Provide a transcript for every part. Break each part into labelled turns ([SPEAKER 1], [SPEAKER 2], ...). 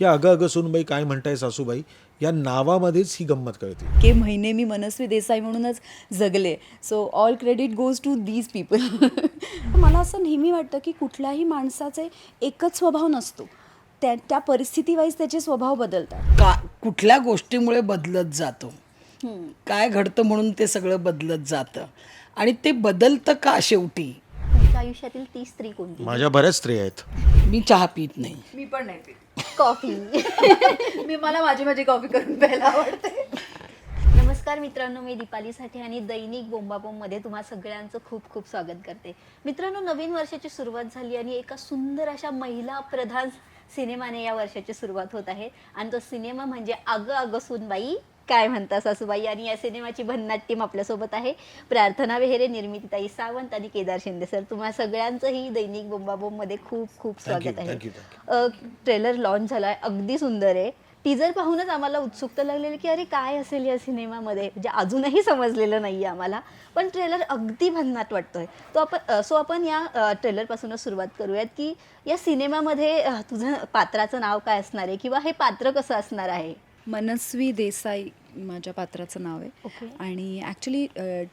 [SPEAKER 1] की अगं अगं सुनबाई काय म्हणताय सासूबाई या नावामध्येच ही गंमत कळते.
[SPEAKER 2] के महिने मी मनस्वी देसाई म्हणूनच जगले. So all credit goes to these people मला असं नेहमी वाटतं की कुठल्याही माणसाचे एकच स्वभाव नसतो. त्या त्या परिस्थितीवाईज त्याचे स्वभाव बदलतात.
[SPEAKER 3] का कुठल्या गोष्टीमुळे बदलत जातो? काय घडतं म्हणून ते सगळं बदलत जातं? आणि ते बदलतं का शेवटी?
[SPEAKER 4] तुमच्या आयुष्यातील ती स्त्री कोणती?
[SPEAKER 1] माझ्या बऱ्याच स्त्रिया आहेत.
[SPEAKER 3] मी चहा पित नाही.
[SPEAKER 2] मी पण नाही
[SPEAKER 4] कॉफी.
[SPEAKER 2] मी मला माझी माझी कॉफी करून प्यायला आवडते.
[SPEAKER 4] नमस्कार मित्रांनो मी दीपाली साठे आणि दैनिक बोंबाबोंबमध्ये तुम्हा सगळ्यांचं खूप खूप स्वागत करते. मित्रांनो नवीन वर्षाची सुरुवात झाली आणि एका सुंदर अशा महिला प्रधान सिनेमाने या वर्षाची सुरुवात होत आहे. आणि तो सिनेमा म्हणजे अगं अगं सुनबाई. काय म्हणता सासूबाई? आणि या सिनेमाची भन्नाट टीम आपल्यासोबत आहे. प्रार्थना वेहेरे निर्मितीताई सावंत आणि केदार शिंदे सर. तुम्हा सगळ्यांचंही दैनिक बोंबाबोंबमध्ये खूप खूप स्वागत आहे. ट्रेलर लॉन्च झालाय. अगदी सुंदर आहे. टीजर पाहूनच आम्हाला उत्सुकता लागलेली की अरे काय असेल या सिनेमामध्ये? म्हणजे अजूनही समजलेलं नाही आहे आम्हाला. पण ट्रेलर अगदी भन्नाट वाटतोय. तो आपण सो आपण या ट्रेलरपासूनच सुरुवात करूयात की या सिनेमामध्ये तुझं पात्राचं नाव काय असणार आहे? किंवा हे पात्र कसं असणार आहे?
[SPEAKER 2] मनस्वी देसाई. माझ्या पात्राचं नाव आहे. आणि ॲक्च्युली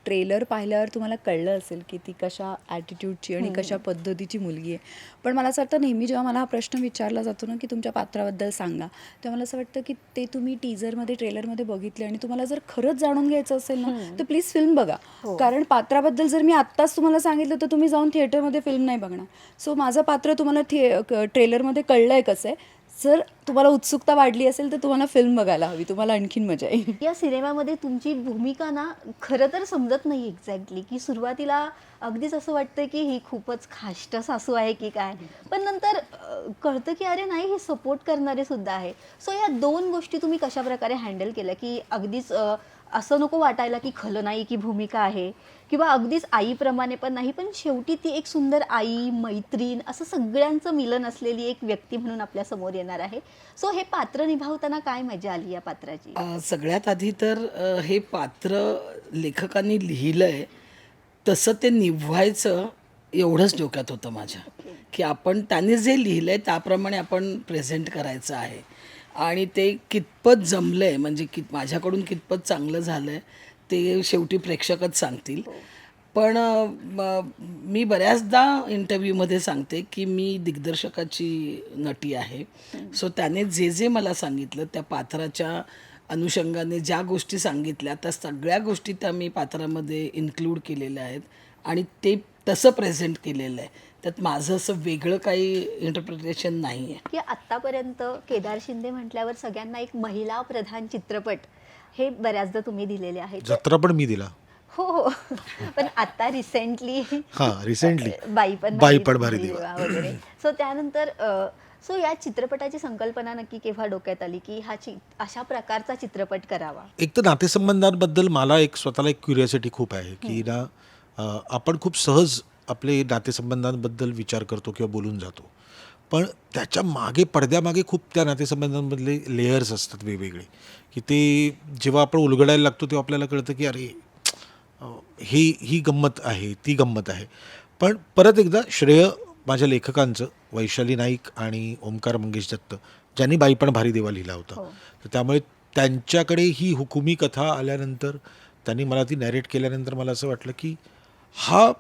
[SPEAKER 2] ट्रेलर पाहिल्यावर तुम्हाला कळलं असेल की ती कशा ॲटिट्यूडची आणि कशा पद्धतीची मुलगी आहे. पण मला असं वाटतं नेहमी जेव्हा मला हा प्रश्न विचारला जातो ना की तुमच्या पात्राबद्दल सांगा तेव्हा मला असं वाटतं की ते तुम्ही टीजरमध्ये ट्रेलरमध्ये बघितले आणि तुम्हाला जर खरंच जाणून घ्यायचं असेल ना तर प्लीज फिल्म बघा. कारण पात्राबद्दल जर मी आत्ताच तुम्हाला सांगितलं तर तुम्ही जाऊन थिएटरमध्ये फिल्म नाही बघणार. सो माझं पात्र तुम्हाला थिए ट्रेलरमध्ये कळलं आहे कसं आहे. जर तुम्हाला उत्सुकता वाढली असेल तर तुम्हाला फिल्म बघायला हवी. तुम्हाला आणखीन मजा येईल.
[SPEAKER 4] या सिनेमामध्ये तुमची भूमिका ना खरं तर समजत नाही एक्झॅक्टली की सुरुवातीला अगदीच असं वाटतं की ही खूपच खाष्ट सासू आहे की काय. पण नंतर कळतं की अरे नाही हे सपोर्ट करणारे सुद्धा आहे. सो या दोन गोष्टी तुम्ही कशा प्रकारे हँडल केल्या? की अगदीच असं नको वाटायला की खलनायकी भूमिका आहे. किंवा अगदीच आईप्रमाणे पण नाही पण शेवटी ती एक सुंदर आई मैत्रीण असं सगळ्यांचं मिलन असलेली एक व्यक्ती म्हणून आपल्यासमोर येणार आहे. सो हे पात्र निभावताना काय मजा आली या पात्राची?
[SPEAKER 3] सगळ्यात आधी तर हे पात्र लेखकांनी लिहिलं आहे तसं ते निभवायचं एवढंच डोक्यात होतं माझ्या. की आपण त्यांनी जे लिहिलं आहे त्याप्रमाणे आपण प्रेझेंट करायचं आहे. आणि ते कितपत जमलं आहे म्हणजे कित माझ्याकडून कितपत चांगलं झालं आहे ते शेवटी प्रेक्षकच सांगतील. पण अ, म- मी बऱ्याचदा इंटरव्ह्यूमध्ये सांगते की मी दिग्दर्शकाची नटी आहे. सो त्याने जे जे मला सांगितलं त्या पात्राच्या अनुषंगाने ज्या गोष्टी सांगितल्या त्या सगळ्या गोष्टी त्या मी पात्रामध्ये इन्क्लूड केलेल्या आहेत आणि ते तसं प्रेझेंट केलेलं आहे. त्यात माझं असं वेगळं काही इंटरप्रिटेशन नाही आहे
[SPEAKER 4] की आत्तापर्यंत केदार शिंदे म्हटल्यावर सगळ्यांना एक महिला प्रधान चित्रपट हे बऱ्याचदा तुम्ही दिलेले आहेत.
[SPEAKER 1] जत्रा पण मी दिला.
[SPEAKER 4] हो हो. पण आता रिसेंटली
[SPEAKER 1] हा रिसेंटली
[SPEAKER 4] बाई पण
[SPEAKER 1] बाई पण भारी
[SPEAKER 4] दिवा. वगैरे. सो त्यानंतर सो या चित्रपटाची संकल्पना नक्की केव्हा डोक्यात आली की हा चि अशा प्रकारचा चित्रपट करावा?
[SPEAKER 1] एक तर नातेसंबंधांबद्दल मला एक स्वतःला एक क्युरियोसिटी खूप आहे की ना आपण खूप सहज आपले नातेसंबंधांबद्दल विचार करतो किंवा बोलून जातो. पण त्याच्यामागे पडद्यामागे खूप त्या नातेसंबंधांमधले लेयर्स असतात वेगवेगळे. की ते जेव्हा आपण उलगडायला लागतो तेव्हा आपल्याला कळतं की अरे ही ही गंमत आहे ती गंमत आहे. पण परत एकदा श्रेय माझ्या लेखकांचं वैशाली नाईक आणि ओमकार मंगेश दत्त ज्यांनी बाई पण भारी देवा लिहिला होता. तर त्यामुळे त्यांच्याकडे ही हुकुमी कथा आल्यानंतर त्यांनी मला ती नॅरेट केल्यानंतर मला असं वाटलं की हा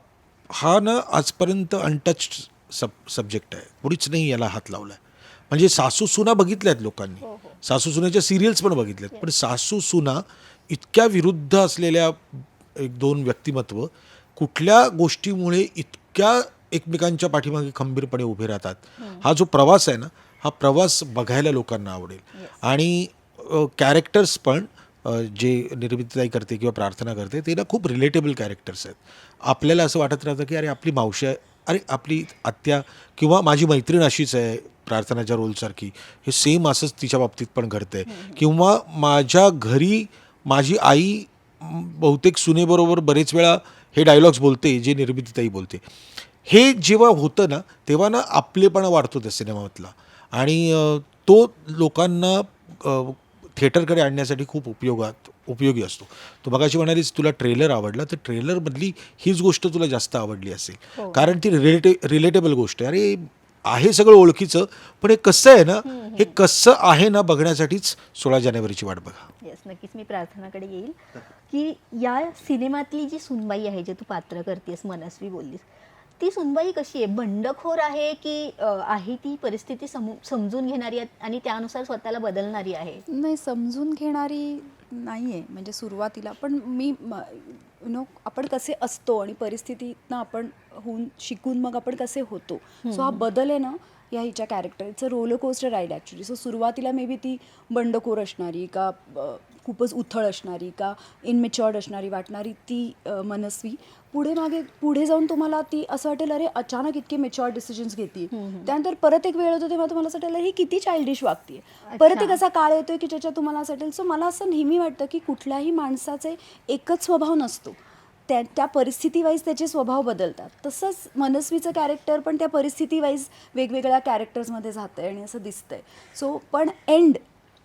[SPEAKER 1] हा ना आजपर्यंत अनटच्ड सब सब्जेक्ट आहे. कोणीच नाही याला हात लावला आहे म्हणजे सासू सुना बघितल्यात लोकांनी. सासू सुनेच्या सिरियल्स पण बघितल्यात. पण सासू सुना इतक्या विरुद्ध असलेल्या एक दोन व्यक्तिमत्व कुठल्या गोष्टीमुळे इतक्या एकमेकांच्या पाठीमागे खंबीरपणे उभे राहतात. हा. जो प्रवास आहे ना हा प्रवास बघायला लोकांना आवडेल. आणि कॅरेक्टर्स पण जे निर्मितीताई करते किंवा प्रार्थना करते ते ना खूप रिलेटेबल कॅरेक्टर्स आहेत. आपल्याला असं वाटत राहतं की अरे आपली मावशी आहे अरे आपली आत्या किंवा माझी मैत्रीण अशीच आहे प्रार्थनाच्या रोलसारखी. हे सेम असंच तिच्या बाबतीत पण घडतंय. किंवा माझ्या घरी माझी आई बहुतेक सुनेबरोबर बरेच वेळा हे डायलॉग्स बोलते जे निर्मितीताई बोलते. हे जेव्हा होतं ना तेव्हा ना आपलेपणा वाढतो त्या सिनेमातला आणि तो लोकांना थिएटरकडे आणण्यासाठी खूप उपयोगात उपयोगी असतो. तू बघाशी म्हणालीस तुला ट्रेलर आवडला तर ट्रेलरमधली हीच गोष्ट तुला जास्त आवडली असेल. कारण ती रिलेटे रिलेटेबल गोष्ट आहे. अरे आहे सगळं ओळखीचं पण हे कसं आहे ना हे कसं आहे ना बघण्यासाठीच सोळा जानेवारीची वाट बघा.
[SPEAKER 4] येस नक्कीच. मी प्रार्थनाकडे येईल की या सिनेमातली जी सुनबाई आहे जे तू पात्र करतेस मनस्वी बोललीस ती सुनबाई कशी आहे? बंडखोर आहे की अ, आहे ती परिस्थिती सम समजून घेणारी आहे आणि त्यानुसार स्वतःला बदलणारी आहे?
[SPEAKER 2] नाही समजून घेणारी नाही आहे म्हणजे सुरुवातीला. पण मी यु नो आपण कसे असतो आणि परिस्थितीतनं आपण होऊन शिकून मग आपण कसे होतो? सो हा बदल आहे ना या हिच्या character it's a roller coaster ride actually so सुरुवातीला मे बी ती बंडखोर असणारी का खूपच उथळ असणारी का इनमेच्युअर्ड असणारी वाटणारी ती मनस्वी. पुढे मागे पुढे जाऊन तुम्हाला ती असं वाटेल अरे अचानक इतके मेच्युअर डिसिजन्स घेते त्यानंतर परत एक वेळ होतो तेव्हा तुम्हाला असं वाटेल ही किती चाइल्डिश वागते परत एक असा काळ येतोय की ज्याच्यात तुम्हाला असं वाटेल सो मला असं नेहमी वाटतं की कुठल्याही माणसाचे एकच स्वभाव नसतो. त्या त्या परिस्थितीवाईज त्याचे स्वभाव बदलतात. तसंच मनस्वीचं कॅरेक्टर पण त्या परिस्थितीवाईज वेगवेगळ्या कॅरेक्टर्समध्ये जातं आहे आणि असं दिसतं आहे सो पण एंड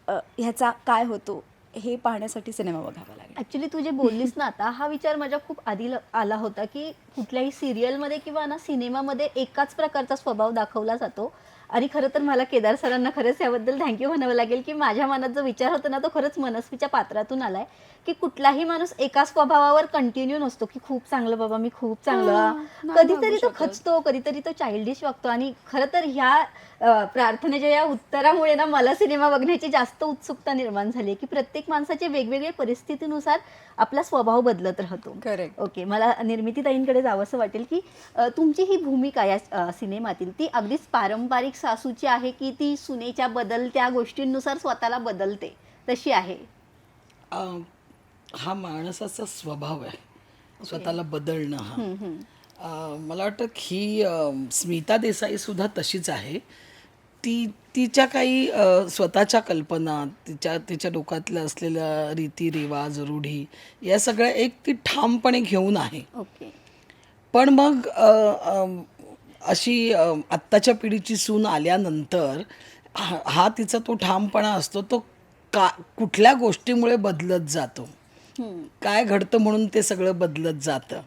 [SPEAKER 2] ह्याचा काय होतो हे पाहण्यासाठी सिनेमा बघावा लागेल.
[SPEAKER 4] ऍक्च्युली तू जे बोललीस ना आता हा विचार माझ्या खूप आधी ल- आला होता की कुठल्याही सिरियलमध्ये किंवा ना सिनेमामध्ये एकाच प्रकारचा स्वभाव दाखवला जातो. आणि खरं तर मला केदार सरांना खरंच याबद्दल थँक्यू म्हणावं लागेल की माझ्या मनात जो विचार होता ना तो खरंच मनस्वीच्या पात्रातून आलाय की कुठलाही माणूस एकाच स्वभावावर कंटिन्यू नसतो की खूप चांगलं बाबा मी खूप चांगलं कधीतरी तो. खचतो कधीतरी तो चाइल्डिश वागतो आणि खरं तर ह्या प्रार्थनेच्या या उत्तरामुळे ना मला सिनेमा बघण्याची जास्त उत्सुकता निर्माण झाली की प्रत्येक माणसाचे वेगवेगळे परिस्थितीनुसार आपला स्वभाव बदलत राहतो. ओके मला निर्मितीताईंकडे जावंसं वाटेल की तुमची ही भूमिका या सिनेमातील ती अगदीच पारंपरिक सासूची आहे की ती सुनेच्या बदलत्या गोष्टींनुसार स्वतःला बदलते. तशी आहे.
[SPEAKER 3] अं, हा माणसाचा स्वभाव आहे. स्वतःला बदलणं हा. अं, मला वाटतं ही अं, स्मिता देसाई सुद्धा तशीच आहे. ती तिच्या काही अं, स्वतःच्या कल्पना तिच्या तिच्या डोक्यातल्या असलेल्या रीती रिवाज रूढी या सगळ्या एक ती ठामपणे घेऊन आहे.
[SPEAKER 4] ओके.
[SPEAKER 3] पण मग अ, अम, अशी आत्ताच्या पिढीची सून आल्यानंतर हा हा तिचा तो ठामपणा असतो तो का कुठल्या गोष्टीमुळे बदलत जातो? काय घडतं म्हणून ते सगळं बदलत जातं?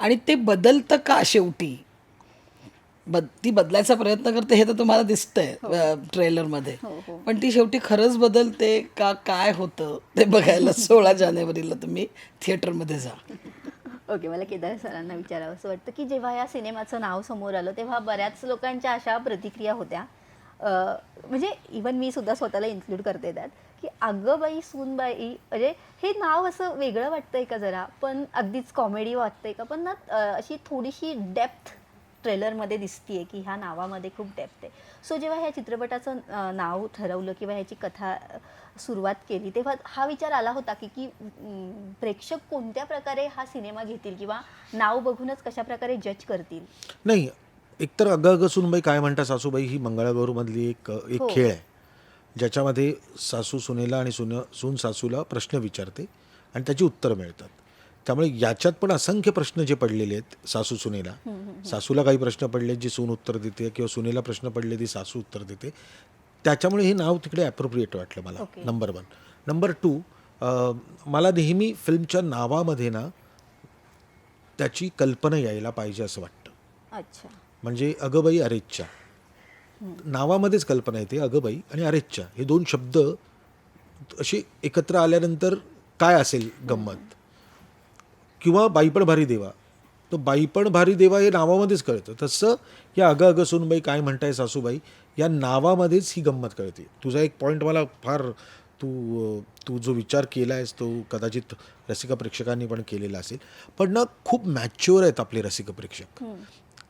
[SPEAKER 3] आणि ते बदलतं का शेवटी? बद ती बदलायचा प्रयत्न करते हे तर तुम्हाला दिसतंय अ, ट्रेलरमध्ये. पण ती शेवटी खरंच बदलते का काय होतं ते बघायला सोळा जानेवारीला तुम्ही थिएटरमध्ये जा.
[SPEAKER 4] ओके मला केदार सरांना विचारावं. असं वाटतं की जेव्हा या सिनेमाचं नाव समोर आलं तेव्हा बऱ्याच लोकांच्या अशा प्रतिक्रिया होत्या. म्हणजे इवन मी सुद्धा स्वतःला इन्क्लूड करते त्यात की अगं बाई सूनबाई म्हणजे हे नाव असं वेगळं वाटतंय का जरा? पण अगदीच कॉमेडी वाटतंय का? पण ना अशी थोडीशी डेप्थ ट्रेलरमध्ये दिसतीये की ह्या नावामध्ये खूप डेप्थ आहे. सो जेव्हा ह्या चित्रपटाचं नाव ठरवलं किंवा ह्याची कथा सुरुवात केली तेव्हा हा विचार आला होता की की प्रेक्षक कोणत्या प्रकारे हा सिनेमा घेतील किंवा नाव बघूनच कशा प्रकारे जज करतील?
[SPEAKER 1] नाही एकतर अगं अगं सुनबाई काय म्हणता सासूबाई ही मंगळागौरमधली एक एक
[SPEAKER 4] हो.
[SPEAKER 1] खेळ आहे. ज्याच्यामध्ये सासू सुनेला आणि सुन सून सासूला प्रश्न विचारते आणि त्याची उत्तरं मिळतात. त्यामुळे याच्यात पण असंख्य प्रश्न जे पडलेले आहेत सासू सुनेला. सासूला काही प्रश्न पडले जी सून उत्तर देते किंवा सुनेला प्रश्न पडले ती सासू उत्तर देते. त्याच्यामुळे हे नाव तिकडे ॲप्रोप्रिएट वाटलं मला. नंबर वन नंबर टू मला नेहमी फिल्मच्या नावामध्ये ना त्याची कल्पना यायला पाहिजे असं वाटतं.
[SPEAKER 4] अच्छा.
[SPEAKER 1] म्हणजे अगबाई अरेच्चा. नावामध्येच कल्पना येते अगबाई आणि अरेच्चा. हे दोन शब्द असे एकत्र आल्यानंतर काय असेल गंमत? किंवा बाई पण भारी देवा. तर बाई पण भारी देवा हे नावामध्येच कळतं. तसं या अगं अगं सुनबाई काय म्हणताय सासूबाई या नावामध्येच ही गंमत कळते. तुझा एक पॉईंट मला फार तू तू जो विचार केला आहेस तो कदाचित रसिका प्रेक्षकांनी पण केलेला असेल. पण ना खूप मॅच्युअर आहेत आपले रसिक प्रेक्षक.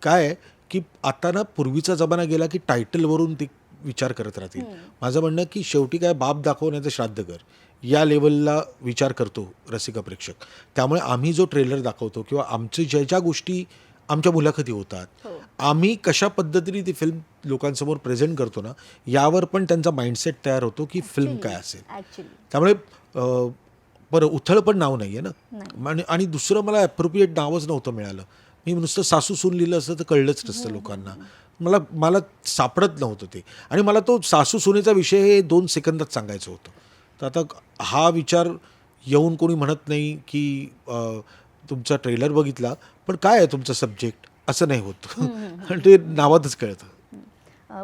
[SPEAKER 1] काय की आता ना पूर्वीचा जमाना गेला की टायटलवरून ते विचार करत राहतील. माझं म्हणणं की शेवटी काय बाप दाखव नाही तर श्राद्ध कर. या लेवलला विचार करतो रसिका प्रेक्षक. त्यामुळे आम्ही जो ट्रेलर दाखवतो किंवा आमचे ज्या ज्या गोष्टी आमच्या मुलाखती होतात आम्ही कशा पद्धतीने ती फिल्म लोकांसमोर प्रेझेंट करतो ना यावर पण त्यांचा माइंडसेट तयार होतो की फिल्म काय असेल. त्यामुळे बरं उथळ पण नाव नाही आहे ना आणि आणि दुसरं मला ॲप्रोप्रिएट नावच नव्हतं मिळालं. मी नुसतं सासू सून लिहिलं असतं तर कळलंच नसतं लोकांना. मला मला सापडत नव्हतं ते. आणि मला तो सासू सुनेचा विषय हे दोन सेकंदात सांगायचं होतं. तर आता हा विचार येऊन कोणी म्हणत नाही की तुमचा ट्रेलर बघितला पण काय आहे तुमचा सब्जेक्ट? असं नाही होत. आणि ते नावातच कळतं.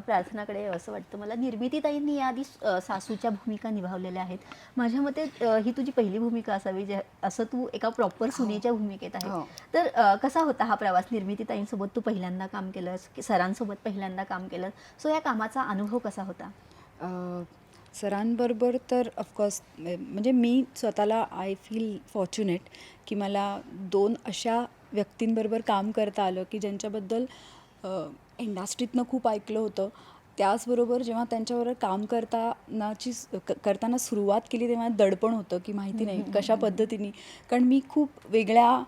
[SPEAKER 4] प्रार्थनाकडे असं वाटतं मला निर्मितीताईंनी याआधी सासूच्या भूमिका निभावलेल्या आहेत. माझ्या मते ही तुझी पहिली भूमिका असावी जे असं तू एका प्रॉपर सुनेच्या भूमिकेत
[SPEAKER 2] हो.
[SPEAKER 4] आहे तर अ, कसा होता हा प्रवास? निर्मितीताईंसोबत तू पहिल्यांदा काम केलंस की सरांसोबत पहिल्यांदा काम केलं सो या कामाचा अनुभव कसा होता?
[SPEAKER 2] सरांबरोबर तर ऑफकोर्स म्हणजे मी स्वतःला आय फील फॉर्च्युनेट की मला दोन अशा व्यक्तींबरोबर काम करता आलं की ज्यांच्याबद्दल इंडस्ट्रीतनं खूप ऐकलं होतं. त्याचबरोबर जेव्हा त्यांच्याबरोबर काम करतानाची करताना सुरुवात केली तेव्हा दडपण होतं की माहिती नाही कशा पद्धतीने. कारण मी खूप वेगळ्या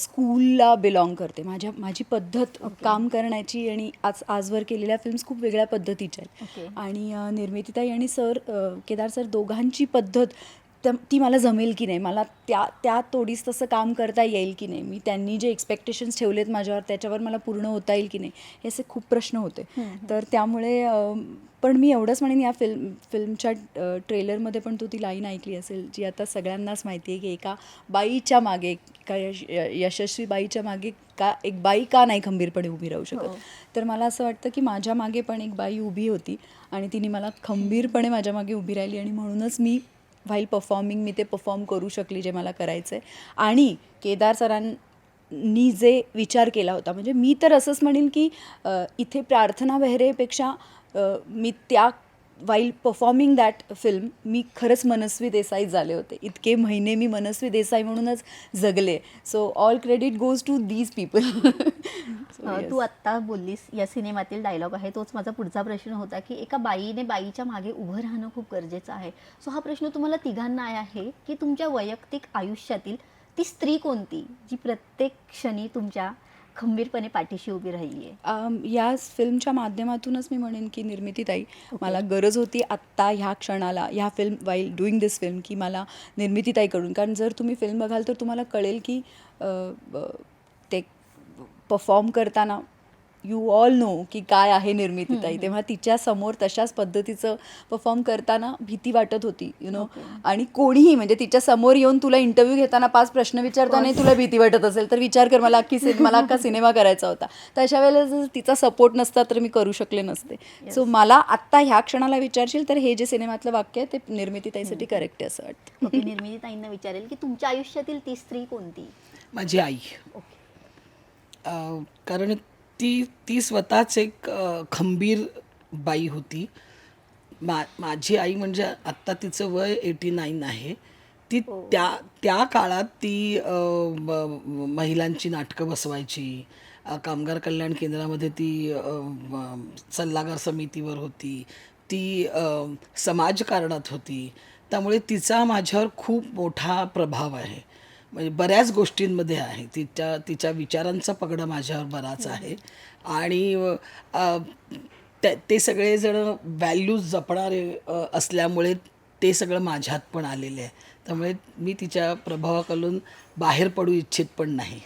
[SPEAKER 2] स्कूलला बिलॉंग करते. माझ्या माझी पद्धत काम करण्याची आणि आज आजवर केलेल्या फिल्म्स खूप वेगळ्या पद्धतीच्या. आहेत. आणि अ, निर्मितीताई आणि सर केदार सर दोघांची पद्धत त्या- ती मला जमेल की नाही मला त्या त्या तोडीस तसं काम करता येईल की नाही. मी त्यांनी जे एक्सपेक्टेशन्स ठेवलेत माझ्यावर त्याच्यावर मला पूर्ण होता येईल की नाही हे असे खूप प्रश्न होते. तर त्यामुळे पण मी एवढंच म्हणेन या फिल्म फिल्मच्या ट्रेलरमध्ये पण तू ती लाईन ऐकली असेल जी आता सगळ्यांनाच माहिती आहे की एका बाईच्या मागे एका यश यशस्वी बाईच्या मागे का एक बाई का नाही खंबीरपणे उभी राहू शकत? तर मला असं वाटतं की माझ्या मागे पण एक बाई उभी होती आणि तिने मला खंबीरपणे माझ्या मागे उभी राहिली आणि म्हणूनच मी व्हाईल परफॉर्मिंग मी ते परफॉर्म करू शकली जे मला करायचं आहे आणि केदार सरांनी जे विचार केला होता म्हणजे मी तर असंच म्हणेन की इथे प्रार्थना बेहरेपेक्षा मी त्या वाईल परफॉर्मिंग दॅट फिल्म मी खरंच मनस्वी देसाई झाले होते. इतके महिने मी मनस्वी देसाई म्हणूनच जगले. So all credit goes to these people
[SPEAKER 4] तू आत्ता बोललीस या सिनेमातील डायलॉग आहे. तोच माझा पुढचा प्रश्न होता की एका बाईने बाईच्या मागे उभं राहणं खूप गरजेचं आहे. सो हा प्रश्न तुम्हाला तिघांना आहे की तुमच्या वैयक्तिक आयुष्यातील ती स्त्री कोणती जी प्रत्येक क्षणी तुमच्या खंबीरपणे पाठीशी उभी राहिली आहे
[SPEAKER 2] या फिल्मच्या माध्यमातूनच मी म्हणेन की निर्मितीताई मला गरज होती आत्ता ह्या क्षणाला ह्या film while doing this film की मला निर्मितीताईकडून. कारण जर तुम्ही फिल्म बघाल तर तुम्हाला कळेल की ते परफॉर्म करताना यू ऑल नो की काय आहे निर्मितीताई तेव्हा तिच्या समोर तशाच पद्धतीचं परफॉर्म करताना भीती वाटत होती यु नो आणि कोणीही म्हणजे तिच्या समोर येऊन तुला इंटरव्ह्यू घेताना पाच प्रश्न विचारताना तुला भीती वाटत असेल तर विचार कर मला अख्खी सिने मला अख्खा सिनेमा करायचा होता. तर अशा वेळेला जर तिचा सपोर्ट नसता तर मी करू शकले नसते. सो मला आत्ता ह्या क्षणाला विचारशील तर हे जे सिनेमातलं वाक्य आहे ते निर्मितीताईसाठी करेक्ट आहे असं वाटतं.
[SPEAKER 4] निर्मितीताईंना विचारेल की तुमच्या आयुष्यातील ती स्त्री कोणती?
[SPEAKER 3] माझी आई. अं, कारण ती ती स्वतःच एक खंबीर बाई होती. मा माझी आई म्हणजे आत्ता तिचं वय एटी नाईन आहे. ती त्या त्या काळात ती महिलांची नाटकं बसवायची. कामगार कल्याण केंद्रामध्ये ती सल्लागार समितीवर होती. ती समाजकारणात होती. त्यामुळे तिचा माझ्यावर खूप मोठा प्रभाव आहे. म्हणजे बऱ्याच गोष्टींमध्ये आहे. तिच्या तिच्या विचारांचा पगडा माझ्यावर बराच आहे. आणि ते सगळेजण व्हॅल्यूज जपणारे असल्यामुळे ते सगळं माझ्यात पण आलेले आहे. त्यामुळे मी तिच्या प्रभावाखालून बाहेर पडू इच्छित पण नाही.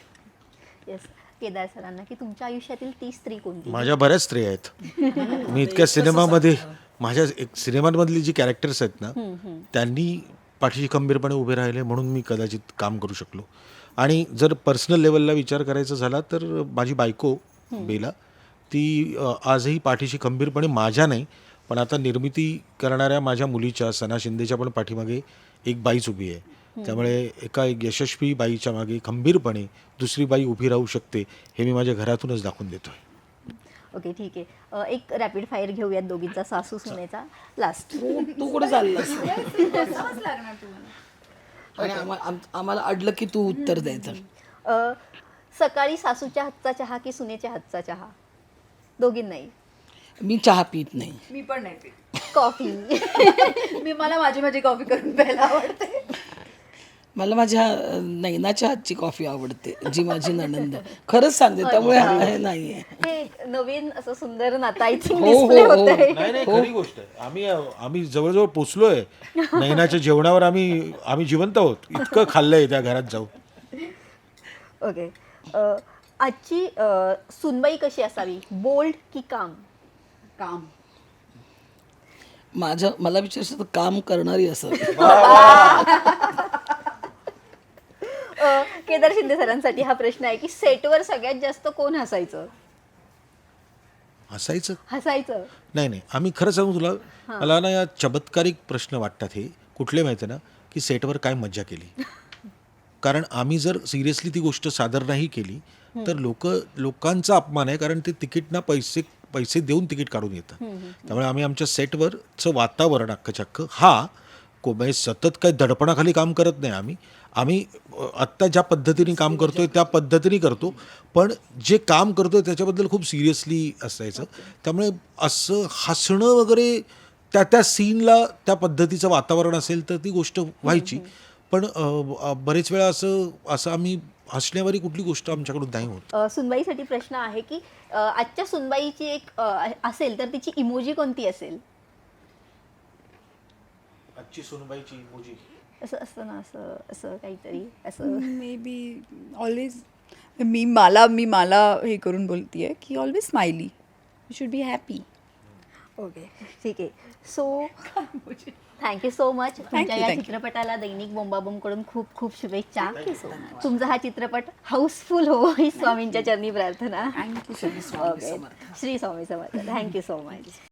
[SPEAKER 4] येस केदार सरांना की तुमच्या आयुष्यातील ती स्त्री कोणती?
[SPEAKER 1] माझ्या बऱ्याच स्त्रिया आहेत. मी इतक्या सिनेमामध्ये माझ्या एक सिनेमांमधली जी कॅरेक्टर्स आहेत ना त्यांनी पाठीशी खंबीरपणे उभे राहिले म्हणून मी कदाचित काम करू शकलो. आणि जर पर्सनल लेवलला विचार करायचा झाला तर माझी बायको बेला ती आजही पाठीशी खंबीरपणे माझ्या नाही पण आता निर्मिती करणाऱ्या माझ्या मुलीच्या सना शिंदेच्या पण पाठीमागे एक बाईच उभी आहे. त्यामुळे एका एक यशस्वी बाईच्या मागे खंबीरपणे दुसरी बाई उभी राहू शकते हे मी माझ्या घरातूनच दाखवून देतोय.
[SPEAKER 4] ओके ठीक आहे. एक रॅपिड फायर घेऊयात दोघींचा सासू सुनेचा. लास्ट
[SPEAKER 3] तू तू कुठे चाललास? आणि आम्हा- आम- आम्हाला अडलं की तू उत्तर द्यायचं.
[SPEAKER 4] सकाळी सासूच्या हातचा चहा की सुनेच्या हातचा चहा? दोघींनाही.
[SPEAKER 3] मी चहा पित नाही.
[SPEAKER 2] मी पण नाही
[SPEAKER 4] कॉफी
[SPEAKER 2] मी मला माझी माझी कॉफी करून प्यायला आवडते.
[SPEAKER 3] मला माझ्या नैनाच्या हातची कॉफी आवडते जी माझी नणंद. आहे. खरंच सांगते त्यामुळे हा- हे नाही आहे
[SPEAKER 4] हे एक नवीन असं सुंदर नाता आय थिंक
[SPEAKER 3] हो, हो,
[SPEAKER 4] डिस्प्ले
[SPEAKER 3] हो.
[SPEAKER 4] होत. आहे
[SPEAKER 1] नाही नाही खरी गोष्ट आहे. आम्ही आम्ही जवळजवळ पोचलोय. नैनाच्या जेवणावर आम्ही आम्ही जिवंत आहोत. इतकं खाल्लंय त्या घरात जाऊन.
[SPEAKER 4] ओके. अ, आजची अ, सुनबाई कशी असावी? बोल्ड की काम?
[SPEAKER 2] काम.
[SPEAKER 3] माझं मला विचारायचं तर काम करणारी असं
[SPEAKER 4] अ, केदार शिंदे सरांसाठी हा प्रश्न आहे की सेटवर सगळ्यात जास्त कोण हसायचं?
[SPEAKER 1] असायचं
[SPEAKER 4] हसायचं.
[SPEAKER 1] नाही नाही. आम्ही खरं सांगू तुला मला ना या चमत्कारिक प्रश्न वाटतात हे. कुठले माहिती ना की सेटवर काय मज्जा केली? कारण आम्ही जर सिरियसली ती गोष्ट सादर नाही केली तर लोक लोकांचा अपमान आहे कारण ते तिकीटना पैसे पैसे देऊन तिकीट काढून येतात. त्यामुळे आम्ही आमच्या सेटवरचं वातावरण अख्खं हा को म्हणजे सतत काही दडपणाखाली काम करत नाही आम्ही. आम्ही आत्ता ज्या पद्धतीने काम करतोय त्या पद्धतीने. करतो. पण जे काम करतोय त्याच्याबद्दल खूप सिरियसली असायचं. त्यामुळे असं हसणं वगैरे त्या त्या सीनला त्या पद्धतीचं वातावरण असेल तर ती गोष्ट व्हायची. पण बरेच वेळा असं असं आम्ही हसण्यावारी कुठली गोष्ट आमच्याकडून नाही होत.
[SPEAKER 4] सुनबाईसाठी प्रश्न आहे की आजच्या सुनबाईची एक असेल तर तिची इमोजी कोणती असेल?
[SPEAKER 1] आजची सोनबाईची इमोजी
[SPEAKER 4] असं असतं ना असं असं काहीतरी असं.
[SPEAKER 2] मे बी ऑलवेज मी मला मी मला हे करून बोलतीये की always smiley you should be happy
[SPEAKER 4] okay ठीक आहे. सो थँक्यू सो मच तुमच्या या
[SPEAKER 2] thank you.
[SPEAKER 4] चित्रपटाला दैनिक बोंबाबोमकडून खूप खूप शुभेच्छा. तुमचा हा चित्रपट हाऊसफुल हो ही स्वामींच्या चरणी प्रार्थना.
[SPEAKER 2] Thank you so much
[SPEAKER 4] okay Shri Swami Samarth thank you so much